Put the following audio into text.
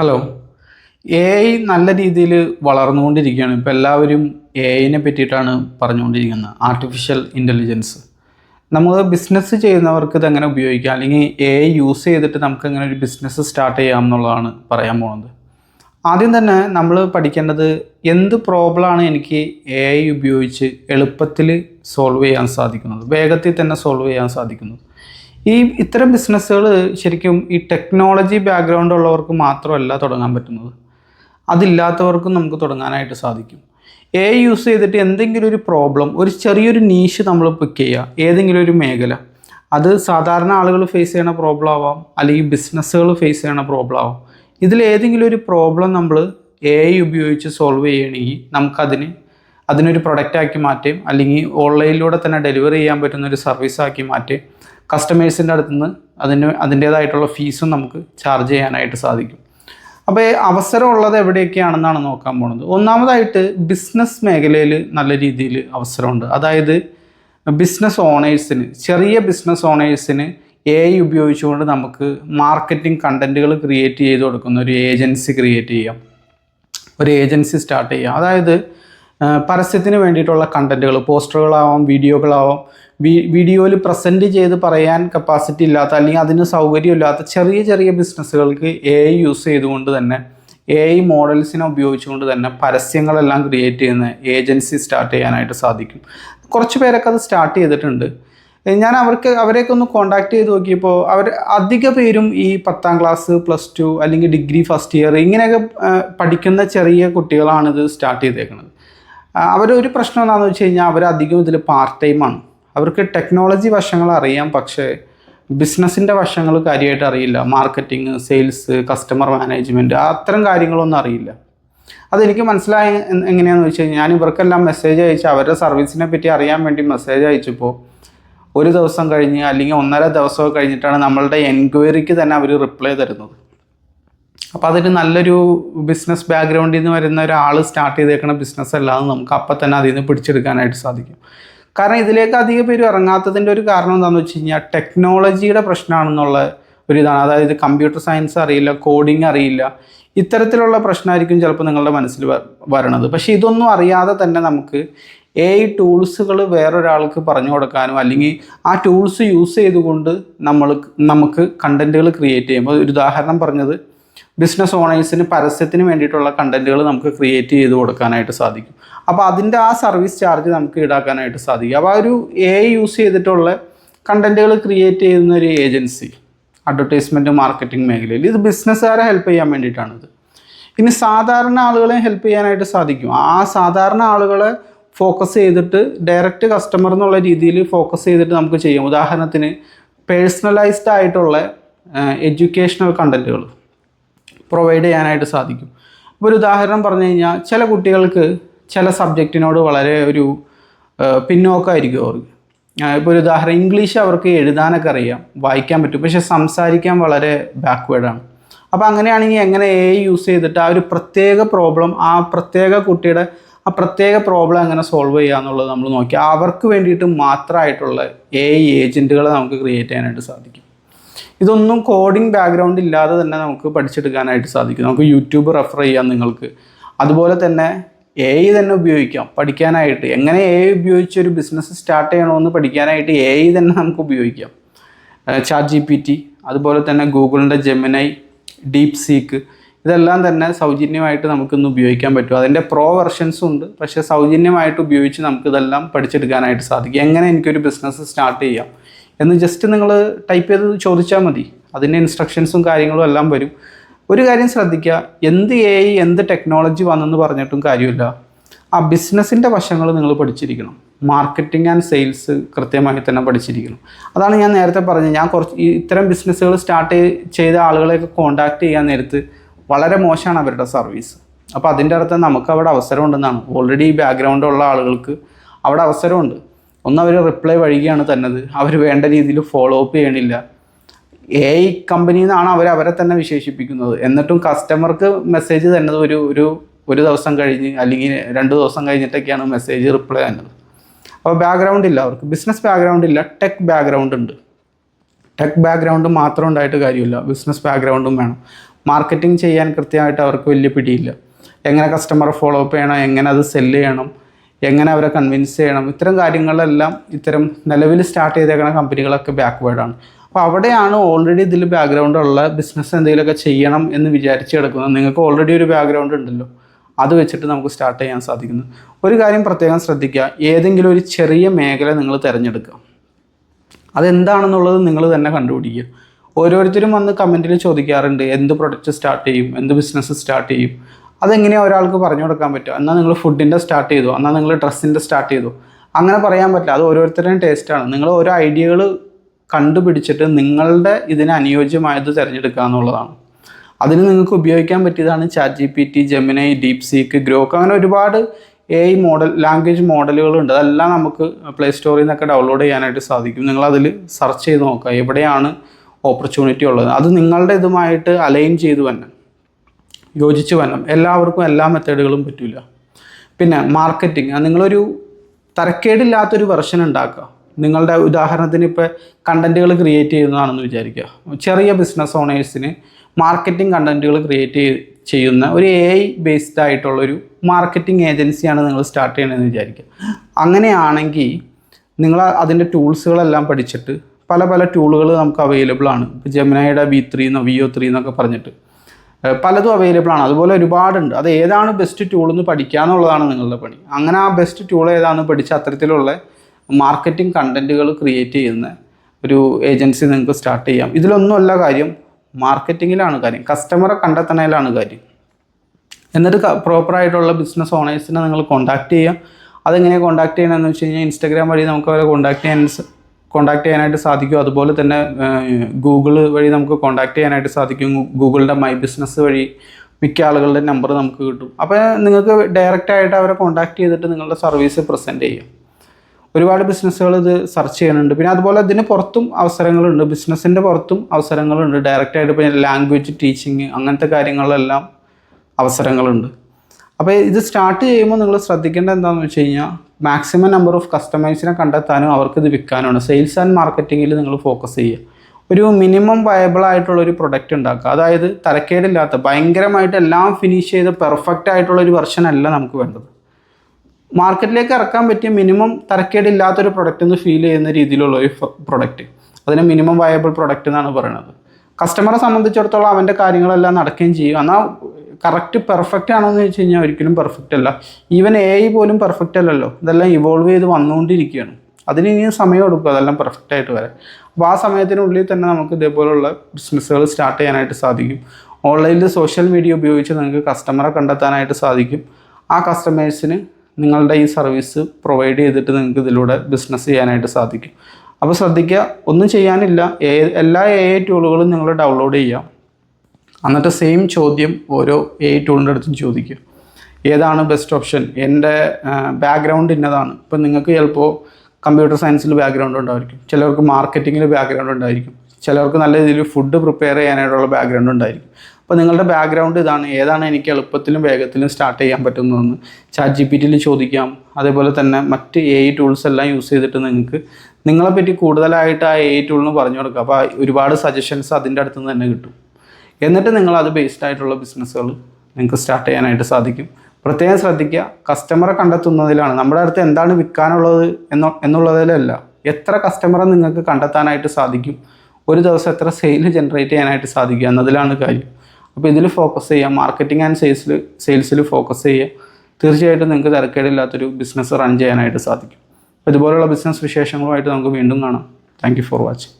Hello. A I നല്ല രീതിയിൽ വളർന്നുകൊണ്ടിരിക്കുകയാണ്. ഇപ്പോൾ എല്ലാവരും എ ഐനെ പറ്റിയിട്ടാണ് പറഞ്ഞുകൊണ്ടിരിക്കുന്നത്. ആർട്ടിഫിഷ്യൽ ഇന്റലിജൻസ് നമ്മൾ ബിസിനസ് ചെയ്യുന്നവർക്ക് ഇത് എങ്ങനെ ഉപയോഗിക്കാം? അല്ലെങ്കിൽ എ ഐ യൂസ് ചെയ്തിട്ട് നമുക്ക് എങ്ങനെ ഒരു ബിസിനസ് സ്റ്റാർട്ട് ചെയ്യാം എന്നുള്ളതാണ് പറയാൻ പോകുന്നത്. ആദ്യം തന്നെ നമ്മൾ പഠിക്കേണ്ടത് എന്ത് പ്രോബ്ലമാണ് എനിക്ക് എ ഐ ഉപയോഗിച്ച് എളുപ്പത്തിൽ സോൾവ് ചെയ്യാൻ സാധിക്കുന്നത്? വേഗത്തിൽ തന്നെ സോൾവ് ചെയ്യാൻ സാധിക്കുന്നത് ഈ ഇത്തരം ബിസിനസ്സുകൾ ശരിക്കും ഈ ടെക്നോളജി ബാക്ക്ഗ്രൗണ്ട് ഉള്ളവർക്ക് മാത്രമല്ല തുടങ്ങാൻ പറ്റുന്നത്. അതില്ലാത്തവർക്കും നമുക്ക് തുടങ്ങാനായിട്ട് സാധിക്കും. എ യൂസ് ചെയ്തിട്ട് എന്തെങ്കിലും ഒരു പ്രോബ്ലം ഒരു ചെറിയൊരു നീഷ് നമ്മൾ പിക്ക് ചെയ്യുക ഏതെങ്കിലും ഒരു മേഖല അത് സാധാരണ ആളുകൾ ഫേസ് ചെയ്യണ പ്രോബ്ലം ആവാം അല്ലെങ്കിൽ ബിസിനസ്സുകൾ ഫേസ് ചെയ്യണ പ്രോബ്ലം ആവാം. ഇതിൽ ഏതെങ്കിലും ഒരു പ്രോബ്ലം നമ്മൾ എ ഐ ഉപയോഗിച്ച് സോൾവ് ചെയ്യണമെങ്കിൽ നമുക്കതിന് അതിനൊരു പ്രൊഡക്റ്റ് ആക്കി മാറ്റും അല്ലെങ്കിൽ ഓൺലൈനിലൂടെ തന്നെ ഡെലിവറി ചെയ്യാൻ പറ്റുന്ന ഒരു സർവീസ് ആക്കി മാറ്റും കസ്റ്റമേഴ്സിന്റെ അടുത്ത് നിന്ന് അതിന് അതിന്റേതായിട്ടുള്ള ഫീസും നമുക്ക് ചാർജ് ചെയ്യാനായിട്ട് സാധിക്കും. അപ്പോൾ അവസരം അവസരമുള്ളത് എവിടെയൊക്കെയാണെന്നാണ് നോക്കാൻ പോകുന്നത് ഒന്നാമതായിട്ട് ബിസിനസ് മേഖലയിൽ നല്ല രീതിയിൽ അവസരമുണ്ട്. അതായത് ബിസിനസ് ഓണേഴ്സിന് ചെറിയ ബിസിനസ് ഓണേഴ്സിന് എ ഐ ഉപയോഗിച്ചുകൊണ്ട് നമുക്ക് മാർക്കറ്റിംഗ് കണ്ടന്റുകൾ ക്രിയേറ്റ് ചെയ്ത് കൊടുക്കുന്ന ഒരു ഏജൻസി ക്രിയേറ്റ് ചെയ്യാം. ഒരു ഏജൻസി സ്റ്റാർട്ട് ചെയ്യാം. അതായത് പരസ്യത്തിന് വേണ്ടിയിട്ടുള്ള കണ്ടന്റുകൾ പോസ്റ്ററുകളാവാം വീഡിയോകളാവാം. വീ വീഡിയോയിൽ പ്രസന്റ് ചെയ്ത് പറയാൻ കപ്പാസിറ്റി ഇല്ലാത്ത അല്ലെങ്കിൽ അതിന് സൗകര്യമില്ലാത്ത ചെറിയ ചെറിയ ബിസിനസ്സുകൾക്ക് എ ഐ യൂസ് ചെയ്തുകൊണ്ട് തന്നെ എ ഐ മോഡൽസിനെ ഉപയോഗിച്ചുകൊണ്ട് തന്നെ പരസ്യങ്ങളെല്ലാം ക്രിയേറ്റ് ചെയ്യുന്ന ഏജൻസി സ്റ്റാർട്ട് ചെയ്യാനായിട്ട് സാധിക്കും. കുറച്ച് പേരൊക്കെ അത് സ്റ്റാർട്ട് ചെയ്തിട്ടുണ്ട്. ഞാൻ അവർക്ക് അവരെയൊക്കെ ഒന്ന് കോണ്ടാക്ട് ചെയ്ത് നോക്കിയപ്പോൾ അവർ അധിക പേരും ഈ പത്താം ക്ലാസ് പ്ലസ് ടു അല്ലെങ്കിൽ ഡിഗ്രി ഫസ്റ്റ് ഇയർ ഇങ്ങനെയൊക്കെ പഠിക്കുന്ന ചെറിയ കുട്ടികളാണ് ഇത് സ്റ്റാർട്ട് ചെയ്തേക്കുന്നത് അവരൊരു പ്രശ്നം എന്താണെന്ന് വെച്ച് കഴിഞ്ഞാൽ അവർ അധികം ഇതിൽ പാർട്ട് ടൈമാണ് അവർക്ക് ടെക്നോളജി വശങ്ങൾ അറിയാം പക്ഷേ ബിസിനസ്സിന്റെ വശങ്ങൾ കാര്യമായിട്ട് അറിയില്ല. മാർക്കറ്റിംഗ് സെയിൽസ് കസ്റ്റമർ മാനേജ്മെന്റ് അത്തരം കാര്യങ്ങളൊന്നും അറിയില്ല. അതെനിക്ക് മനസ്സിലായ എങ്ങനെയാണെന്ന് വെച്ച് കഴിഞ്ഞാൽ ഞാൻ ഇവർക്കെല്ലാം മെസ്സേജ് അയച്ച് അവരുടെ സർവീസിനെ പറ്റി അറിയാൻ വേണ്ടി മെസ്സേജ് അയച്ചപ്പോൾ ഒരു ദിവസം കഴിഞ്ഞ് അല്ലെങ്കിൽ ഒന്നര ദിവസമൊക്കെ കഴിഞ്ഞിട്ടാണ് നമ്മളുടെ എൻക്വയറിക്ക് തന്നെ അവർ റിപ്ലൈ തരുന്നത്. അപ്പോൾ അതൊരു നല്ലൊരു ബിസിനസ് ബാക്ക്ഗ്രൗണ്ടിൽ നിന്ന് വരുന്ന ഒരാൾ സ്റ്റാർട്ട് ചെയ്തേക്കുന്ന ബിസിനസ് അല്ലാതെ നമുക്ക് അപ്പം തന്നെ അതിൽ നിന്ന് പിടിച്ചെടുക്കാനായിട്ട് സാധിക്കും. കാരണം ഇതിലേക്ക് അധിക പേര് ഇറങ്ങാത്തതിന്റെ ഒരു കാരണം എന്താണെന്ന് വെച്ച് കഴിഞ്ഞാൽ ടെക്നോളജിയുടെ പ്രശ്നമാണെന്നുള്ള ഒരു ഇതാണ്. അതായത് കമ്പ്യൂട്ടർ സയൻസ് അറിയില്ല കോഡിങ് അറിയില്ല ഇത്തരത്തിലുള്ള പ്രശ്നമായിരിക്കും ചിലപ്പോൾ നിങ്ങളുടെ മനസ്സിൽ വരണത്. പക്ഷേ ഇതൊന്നും അറിയാതെ തന്നെ നമുക്ക് എ ഐ ടൂൾസുകൾ വേറൊരാൾക്ക് പറഞ്ഞു കൊടുക്കാനും അല്ലെങ്കിൽ ആ ടൂൾസ് യൂസ് ചെയ്തുകൊണ്ട് നമ്മൾ നമുക്ക് കണ്ടന്റുകൾ ക്രിയേറ്റ് ചെയ്യുമ്പോൾ ഒരു ഉദാഹരണം പറഞ്ഞത് ബിസിനസ് ഓണേഴ്സിന് പരസ്യത്തിന് വേണ്ടിയിട്ടുള്ള കണ്ടന്റുകൾ നമുക്ക് ക്രിയേറ്റ് ചെയ്ത് കൊടുക്കാനായിട്ട് സാധിക്കും. അപ്പോൾ അതിന്റെ ആ സർവീസ് ചാർജ് നമുക്ക് ഈടാക്കാനായിട്ട് സാധിക്കും. അപ്പോൾ ആ ഒരു എ യൂസ് ചെയ്തിട്ടുള്ള കണ്ടന്റുകൾ ക്രിയേറ്റ് ചെയ്യുന്ന ഒരു ഏജൻസി അഡ്വർടൈസ്മെന്റ് മാർക്കറ്റിംഗ് മേഖലയിൽ. ഇത് ബിസിനസ്സുകാരെ ഹെൽപ്പ് ചെയ്യാൻ വേണ്ടിയിട്ടാണിത്. ഇനി സാധാരണ ആളുകളെ ഹെൽപ്പ് ചെയ്യാനായിട്ട് സാധിക്കും. ആ സാധാരണ ആളുകളെ ഫോക്കസ് ചെയ്തിട്ട് ഡയറക്റ്റ് കസ്റ്റമർ എന്നുള്ള രീതിയിൽ ഫോക്കസ് ചെയ്തിട്ട് നമുക്ക് ചെയ്യാം. ഉദാഹരണത്തിന് പേഴ്സണലൈസ്ഡ് ആയിട്ടുള്ള എഡ്യൂക്കേഷണൽ കണ്ടന്റുകൾ പ്രൊവൈഡ് ചെയ്യാനായിട്ട് സാധിക്കും. അപ്പോൾ ഒരു ഉദാഹരണം പറഞ്ഞു കഴിഞ്ഞാൽ ചില കുട്ടികൾക്ക് ചില സബ്ജക്റ്റിനോട് വളരെ ഒരു പിന്നോക്കമായിരിക്കും അവർക്ക്. ഇപ്പോൾ ഒരു ഉദാഹരണം ഇംഗ്ലീഷ് അവർക്ക് എഴുതാനൊക്കെ അറിയാം വായിക്കാൻ പറ്റും പക്ഷെ സംസാരിക്കാൻ വളരെ ബാക്ക്വേഡാണ് അപ്പോൾ അങ്ങനെയാണെങ്കിൽ എങ്ങനെ എ യൂസ് ചെയ്തിട്ട് ആ ഒരു പ്രത്യേക പ്രോബ്ലം ആ പ്രത്യേക കുട്ടിയുടെ ആ പ്രത്യേക പ്രോബ്ലം എങ്ങനെ സോൾവ് ചെയ്യുക എന്നുള്ളത് നമ്മൾ നോക്കി അവർക്ക് വേണ്ടിയിട്ട് മാത്രമായിട്ടുള്ള എ ഏജന്റുകളെ നമുക്ക് ക്രിയേറ്റ് ചെയ്യാനായിട്ട് സാധിക്കും. ഇതൊന്നും കോഡിംഗ് ബാക്ക്ഗ്രൗണ്ട് ഇല്ലാതെ തന്നെ നമുക്ക് പഠിച്ചെടുക്കാനായിട്ട് സാധിക്കും. നമുക്ക് യൂട്യൂബ് റെഫർ ചെയ്യാം നിങ്ങൾക്ക്. അതുപോലെ തന്നെ എ ഐ തന്നെ ഉപയോഗിക്കാം പഠിക്കാനായിട്ട്. എങ്ങനെ എ ഐ ഉപയോഗിച്ച് ഒരു ബിസിനസ് സ്റ്റാർട്ട് ചെയ്യണമെന്ന് പഠിക്കാനായിട്ട് എ ഐ തന്നെ നമുക്ക് ഉപയോഗിക്കാം. ചാറ്റ് ജി പി ടി അതുപോലെ തന്നെ ഗൂഗിളിന്റെ ജെമിനൈ ഡീപ് സീക്ക് ഇതെല്ലാം തന്നെ സൗജന്യമായിട്ട് നമുക്കിന്ന് ഉപയോഗിക്കാൻ പറ്റും. അതിന്റെ പ്രോ വെർഷൻസും ഉണ്ട്. പക്ഷേ സൗജന്യമായിട്ട് ഉപയോഗിച്ച് നമുക്കിതെല്ലാം പഠിച്ചെടുക്കാനായിട്ട് സാധിക്കും. എങ്ങനെ എനിക്കൊരു ബിസിനസ് സ്റ്റാർട്ട് ചെയ്യാം? എന്ന് ജസ്റ്റ് നിങ്ങൾ ടൈപ്പ് ചെയ്ത് ചോദിച്ചാൽ മതി. അതിന്റെ ഇൻസ്ട്രക്ഷൻസും കാര്യങ്ങളും എല്ലാം വരും. ഒരു കാര്യം ശ്രദ്ധിക്കുക എന്ത് എ ഐ എന്ത് ടെക്നോളജി വന്നെന്ന് പറഞ്ഞിട്ടും കാര്യമില്ല. ആ ബിസിനസ്സിന്റെ വശങ്ങൾ നിങ്ങൾ പഠിച്ചിരിക്കണം. മാർക്കറ്റിംഗ് ആൻഡ് സെയിൽസ് കൃത്യമായി തന്നെ പഠിച്ചിരിക്കണം. അതാണ് ഞാൻ നേരത്തെ പറഞ്ഞത്. ഞാൻ കുറച്ച് ഇത്തരം ബിസിനസ്സുകൾ സ്റ്റാർട്ട് ചെയ്ത ആളുകളെയൊക്കെ കോണ്ടാക്ട് ചെയ്യാൻ നേരത്ത് വളരെ മോശമാണ് അവരുടെ സർവീസ് അപ്പോൾ അതിന്റെ അർത്ഥം നമുക്ക് അവിടെ അവസരമുണ്ടെന്നാണ് ഓൾറെഡി ബാക്ക്ഗ്രൗണ്ട് ഉള്ള ആളുകൾക്ക് അവിടെ അവസരമുണ്ട്. ഒന്ന് അവർ റിപ്ലൈ വഴികയാണ് തന്നത്. അവർ വേണ്ട രീതിയിൽ ഫോളോ അപ്പ് ചെയ്യണില്ല. എ ഐ കമ്പനി എന്നാണ് അവർ അവരെ തന്നെ വിശേഷിപ്പിക്കുന്നത്. എന്നിട്ടും കസ്റ്റമർക്ക് മെസ്സേജ് തന്നത് ഒരു ഒരു ഒരു ദിവസം കഴിഞ്ഞ് അല്ലെങ്കിൽ രണ്ട് ദിവസം കഴിഞ്ഞിട്ടൊക്കെയാണ് മെസ്സേജ് റിപ്ലൈ തന്നത്. അപ്പോൾ ബാക്ക്ഗ്രൗണ്ട് ഇല്ല അവർക്ക്. ബിസിനസ് ബാക്ക്ഗ്രൗണ്ട് ഇല്ല. ടെക് ബാക്ക്ഗ്രൗണ്ട് ഉണ്ട്. ടെക് ബാക്ക്ഗ്രൗണ്ട് മാത്രം ഉണ്ടായിട്ട് കാര്യമില്ല. ബിസിനസ് ബാക്ക്ഗ്രൗണ്ടും വേണം. മാർക്കറ്റിംഗ് ചെയ്യാൻ കൃത്യമായിട്ട് അവർക്ക് വലിയ പിടിയില്ല. എങ്ങനെ കസ്റ്റമറെ ഫോളോ അപ്പ് ചെയ്യണം? എങ്ങനെ അത് സെല്ല് ചെയ്യണം? എങ്ങനെ അവരെ കൺവിൻസ് ചെയ്യണം? ഇത്തരം കാര്യങ്ങളെല്ലാം ഇത്തരം നിലവിൽ സ്റ്റാർട്ട് ചെയ്തേക്കുന്ന കമ്പനികളൊക്കെ ബാക്ക്വേർഡാണ് അപ്പോൾ അവിടെയാണ് ഓൾറെഡി ഇതിൽ ബാക്ക്ഗ്രൗണ്ട് ഉള്ള ബിസിനസ് എന്തെങ്കിലുമൊക്കെ ചെയ്യണം എന്ന് വിചാരിച്ച് കിടക്കുന്നത്. നിങ്ങൾക്ക് ഓൾറെഡി ഒരു ബാക്ക്ഗ്രൗണ്ട് ഉണ്ടല്ലോ. അത് വെച്ചിട്ട് നമുക്ക് സ്റ്റാർട്ട് ചെയ്യാൻ സാധിക്കുന്നു. ഒരു കാര്യം പ്രത്യേകം ശ്രദ്ധിക്കുക. ഏതെങ്കിലും ഒരു ചെറിയ മേഖല നിങ്ങൾ തിരഞ്ഞെടുക്കുക. അതെന്താണെന്നുള്ളത് നിങ്ങൾ തന്നെ കണ്ടുപിടിക്കുക. ഓരോരുത്തരും വന്ന് കമന്റിൽ ചോദിക്കാറുണ്ട്. എന്ത് പ്രൊഡക്റ്റ് സ്റ്റാർട്ട് ചെയ്യും? എന്ത് ബിസിനസ് സ്റ്റാർട്ട് ചെയ്യും? അതെങ്ങനെയാണ് ഒരാൾക്ക് പറഞ്ഞു കൊടുക്കാൻ പറ്റുക? എന്നാൽ നിങ്ങൾ ഫുഡിന്റെ സ്റ്റാർട്ട് ചെയ്തു. എന്നാൽ നിങ്ങൾ ഡ്രസ്സിന്റെ സ്റ്റാർട്ട് ചെയ്തു. അങ്ങനെ പറയാൻ പറ്റില്ല. അത് ഓരോരുത്തരുടെയും ടേസ്റ്റാണ് നിങ്ങൾ ഓരോ ഐഡിയകൾ കണ്ടുപിടിച്ചിട്ട് നിങ്ങളുടെ ഇതിന് അനുയോജ്യമായത് തിരഞ്ഞെടുക്കുക എന്നുള്ളതാണ്. അതിന് നിങ്ങൾക്ക് ഉപയോഗിക്കാൻ പറ്റിയതാണ് chat G P T Gemini DeepSeek Grok അങ്ങനെ ഒരുപാട് എ ഐ മോഡൽ ലാംഗ്വേജ് മോഡലുകളുണ്ട് അതെല്ലാം നമുക്ക് പ്ലേ സ്റ്റോറിൽ നിന്നൊക്കെ ഡൗൺലോഡ് ചെയ്യാനായിട്ട് സാധിക്കും. നിങ്ങളതിൽ സെർച്ച് ചെയ്ത് നോക്കുക. എവിടെയാണ് ഓപ്പർച്യൂണിറ്റി ഉള്ളത്? അത് നിങ്ങളുടെ ഇതുമായിട്ട് അലൈൻ ചെയ്തു തന്നെ. യോജിച്ച് വരണം. എല്ലാവർക്കും എല്ലാ മെത്തേഡുകളും പറ്റില്ല പിന്നെ മാർക്കറ്റിംഗ്. നിങ്ങളൊരു തരക്കേടില്ലാത്തൊരു വെർഷൻ ഉണ്ടാക്കുക. നിങ്ങളുടെ ഉദാഹരണത്തിന് ഇപ്പോൾ കണ്ടന്റുകൾ ക്രിയേറ്റ് ചെയ്യുന്നതാണെന്ന് വിചാരിക്കുക. ചെറിയ ബിസിനസ് ഓണേഴ്സിന് മാർക്കറ്റിംഗ് കണ്ടന്റുകൾ ക്രിയേറ്റ് ചെയ്യുന്ന ഒരു എ ഐ ബേസ്ഡ് ആയിട്ടുള്ളൊരു മാർക്കറ്റിംഗ് ഏജൻസിയാണ് നിങ്ങൾ സ്റ്റാർട്ട് ചെയ്യണമെന്ന് വിചാരിക്കുക. അങ്ങനെയാണെങ്കിൽ നിങ്ങൾ അതിന്റെ ടൂൾസുകളെല്ലാം പഠിച്ചിട്ട് പല പല ടൂളുകൾ നമുക്ക് അവൈലബിൾ ആണ്. ഇപ്പോൾ ജെമിനയുടെ വി ത്രീ എന്നോ വി ഒ ത്രീ എന്നൊക്കെ പറഞ്ഞിട്ട്. പലതും അവൈലബിൾ ആണ്. അതുപോലെ ഒരുപാടുണ്ട്. അത് ഏതാണ് ബെസ്റ്റ് ടൂൾ എന്ന് പഠിക്കുക എന്നുള്ളതാണ് നിങ്ങളുടെ പണി. അങ്ങനെ ആ ബെസ്റ്റ് ടൂൾ ഏതാണെന്ന് പഠിച്ച് അത്തരത്തിലുള്ള മാർക്കറ്റിംഗ് കണ്ടന്റുകൾ ക്രിയേറ്റ് ചെയ്യുന്ന ഒരു ഏജൻസി നിങ്ങൾക്ക് സ്റ്റാർട്ട് ചെയ്യാം. ഇതിലൊന്നുമല്ല കാര്യം മാർക്കറ്റിങ്ങിലാണ് കാര്യം. കസ്റ്റമറെ കണ്ടെത്തണതിലാണ് കാര്യം. എന്നിട്ട് പ്രോപ്പറായിട്ടുള്ള ബിസിനസ് ഓണേഴ്സിനെ നിങ്ങൾ കോൺടാക്ട് ചെയ്യുക. അതെങ്ങനെ കോൺടാക്ട് ചെയ്യണമെന്ന് വെച്ച് കഴിഞ്ഞാൽ ഇൻസ്റ്റാഗ്രാം വഴി നമുക്ക് അവരെ കോൺടാക്ട് ചെയ്യാൻ കോൺടാക്ട് ചെയ്യാനായിട്ട് സാധിക്കും. അതുപോലെ തന്നെ ഗൂഗിൾ വഴി നമുക്ക് കോൺടാക്ട് ചെയ്യാനായിട്ട് സാധിക്കും. ഗൂഗിളിന്റെ മൈ ബിസിനസ് വഴി മിക്ക ആളുകളുടെ നമ്പർ നമുക്ക് കിട്ടും. അപ്പോൾ നിങ്ങൾക്ക് ഡയറക്റ്റ് ആയിട്ട് അവരെ കോണ്ടാക്ട് ചെയ്തിട്ട് നിങ്ങളുടെ സർവീസ് പ്രസന്റ് ചെയ്യാം. ഒരുപാട് ബിസിനസ്സുകൾ ഇത് സെർച്ച് ചെയ്യുന്നുണ്ട്. പിന്നെ അതുപോലെ ഇതിന് പുറത്തും അവസരങ്ങളുണ്ട്. ബിസിനസ്സിന്റെ പുറത്തും അവസരങ്ങളുണ്ട്. ഡയറക്റ്റായിട്ട് ഇപ്പോൾ ലാംഗ്വേജ് ടീച്ചിങ് അങ്ങനത്തെ കാര്യങ്ങളിലെല്ലാം അവസരങ്ങളുണ്ട്. അപ്പോൾ ഇത് സ്റ്റാർട്ട് ചെയ്യുമ്പോൾ നിങ്ങൾ ശ്രദ്ധിക്കേണ്ട എന്താണെന്ന് വെച്ച് കഴിഞ്ഞാൽ മാക്സിമം നമ്പർ ഓഫ് കസ്റ്റമേഴ്സിനെ കണ്ടെത്താനും ഇത് വിൽക്കാനുമാണ്. സെയിൽസ് ആൻഡ് മാർക്കറ്റിങ്ങിൽ നിങ്ങൾ ഫോക്കസ് ചെയ്യുക. ഒരു മിനിമം വയബിൾ ആയിട്ടുള്ള ഒരു പ്രൊഡക്റ്റ് ഉണ്ടാക്കുക. അതായത് തരക്കേടില്ലാത്ത ഭയങ്കരമായിട്ട് എല്ലാം ഫിനിഷ് ചെയ്ത് പെർഫെക്റ്റ് ആയിട്ടുള്ള ഒരു വെർഷൻ അല്ല നമുക്ക് വേണ്ടത്. മാർക്കറ്റിലേക്ക് ഇറക്കാൻ പറ്റിയ മിനിമം തരക്കേടില്ലാത്തൊരു പ്രൊഡക്റ്റ് എന്ന് ഫീൽ ചെയ്യുന്ന രീതിയിലുള്ള ഒരു പ്രൊഡക്റ്റ് അതിനെ മിനിമം വയബിൾ പ്രൊഡക്റ്റ് എന്നാണ് പറയുന്നത് കസ്റ്റമറെ സംബന്ധിച്ചിടത്തോളം അവന്റെ കാര്യങ്ങളെല്ലാം നടക്കുകയും ചെയ്യും. എന്നാൽ കറക്റ്റ് പെർഫെക്റ്റ് ആണോ എന്ന് ചോദിച്ചു കഴിഞ്ഞാൽ ഒരിക്കലും പെർഫെക്റ്റ് അല്ല. ഈവൻ എ ഐ പോലും പെർഫെക്റ്റ് അല്ലല്ലോ. ഇതെല്ലാം ഇവോൾവ് ചെയ്ത് വന്നുകൊണ്ടിരിക്കുകയാണ് അതിന് ഇനിയും സമയം എടുക്കും അതെല്ലാം പെർഫെക്റ്റ് ആയിട്ട് വരാൻ. അപ്പോൾ ആ സമയത്തിനുള്ളിൽ തന്നെ നമുക്ക് ഇതേപോലുള്ള ബിസിനസ്സുകൾ സ്റ്റാർട്ട് ചെയ്യാനായിട്ട് സാധിക്കും. ഓൺലൈനിൽ സോഷ്യൽ മീഡിയ ഉപയോഗിച്ച് നിങ്ങൾക്ക് കസ്റ്റമറെ കണ്ടെത്താനായിട്ട് സാധിക്കും. ആ കസ്റ്റമേഴ്സിന് നിങ്ങളുടെ ഈ സർവീസ് പ്രൊവൈഡ് ചെയ്തിട്ട് നിങ്ങൾക്ക് ഇതിലൂടെ ബിസിനസ് ചെയ്യാനായിട്ട് സാധിക്കും. അപ്പോൾ ശ്രദ്ധിക്കുക ഒന്നും ചെയ്യാനില്ല. എല്ലാ എ ഐ ടൂളുകളും നിങ്ങൾ ഡൗൺലോഡ് ചെയ്യാം. എന്നിട്ട് സെയിം ചോദ്യം ഓരോ എ ടൂളിന്റെ അടുത്തും ചോദിക്കുക ഏതാണ് ബെസ്റ്റ് ഓപ്ഷൻ എന്റെ ബാക്ക്ഗ്രൗണ്ട് ഇന്നതാണ്. ഇപ്പം നിങ്ങൾക്ക് ചിലപ്പോൾ കമ്പ്യൂട്ടർ സയൻസിൽ ബാക്ക്ഗ്രൗണ്ട് ഉണ്ടായിരിക്കും. ചിലർക്ക് മാർക്കറ്റിങ്ങിൽ ബാക്ക്ഗ്രൗണ്ട് ഉണ്ടായിരിക്കും. ചിലർക്ക് നല്ല രീതിയിൽ ഫുഡ് പ്രിപ്പയർ ചെയ്യാനായിട്ടുള്ള ബാക്ക്ഗ്രൗണ്ട് ഉണ്ടായിരിക്കും. അപ്പോൾ നിങ്ങളുടെ ബാക്ക്ഗ്രൗണ്ട് ഇതാണ്. ഏതാണ് എനിക്ക് എളുപ്പത്തിലും വേഗത്തിലും സ്റ്റാർട്ട് ചെയ്യാൻ പറ്റുന്നതെന്ന് ചാറ്റ് ജി പി ടിയിൽ ചോദിക്കാം. അതേപോലെ തന്നെ മറ്റ് എ ടൂൾസ് എല്ലാം യൂസ് ചെയ്തിട്ട് നിങ്ങൾക്ക് നിങ്ങളെപ്പറ്റി കൂടുതലായിട്ട് ആ എ ഐ ടൂളിന് പറഞ്ഞു കൊടുക്കുക അപ്പോൾ ഒരുപാട് സജഷൻസ് അതിന്റെ അടുത്ത് നിന്ന് തന്നെ കിട്ടും. എന്നിട്ട് നിങ്ങൾ അത് ബേസ്ഡ് ആയിട്ടുള്ള ബിസിനസ്സുകൾ നിങ്ങൾക്ക് സ്റ്റാർട്ട് ചെയ്യാനായിട്ട് സാധിക്കും. പ്രത്യേകം ശ്രദ്ധിക്കുക കസ്റ്റമറെ കണ്ടെത്തുന്നതിലാണ്. നമ്മുടെ അടുത്ത് എന്താണ് വിൽക്കാനുള്ളത് എന്ന എന്നുള്ളതിലല്ല. എത്ര കസ്റ്റമറെ നിങ്ങൾക്ക് കണ്ടെത്താനായിട്ട് സാധിക്കും. ഒരു ദിവസം എത്ര സെയിൽ ജനറേറ്റ് ചെയ്യാനായിട്ട് സാധിക്കുക എന്നതിലാണ് കാര്യം. അപ്പോൾ ഇതിൽ ഫോക്കസ് ചെയ്യുക. മാർക്കറ്റിംഗ് ആൻഡ് സെയിൽസിൽ സെയിൽസിൽ ഫോക്കസ് ചെയ്യുക. തീർച്ചയായിട്ടും നിങ്ങൾക്ക് തിരക്കേടില്ലാത്തൊരു ബിസിനസ് റൺ ചെയ്യാനായിട്ട് സാധിക്കും. അപ്പോൾ ഇതുപോലുള്ള ബിസിനസ് വിശേഷങ്ങളുമായിട്ട് നമുക്ക് വീണ്ടും കാണാം. Thank for watching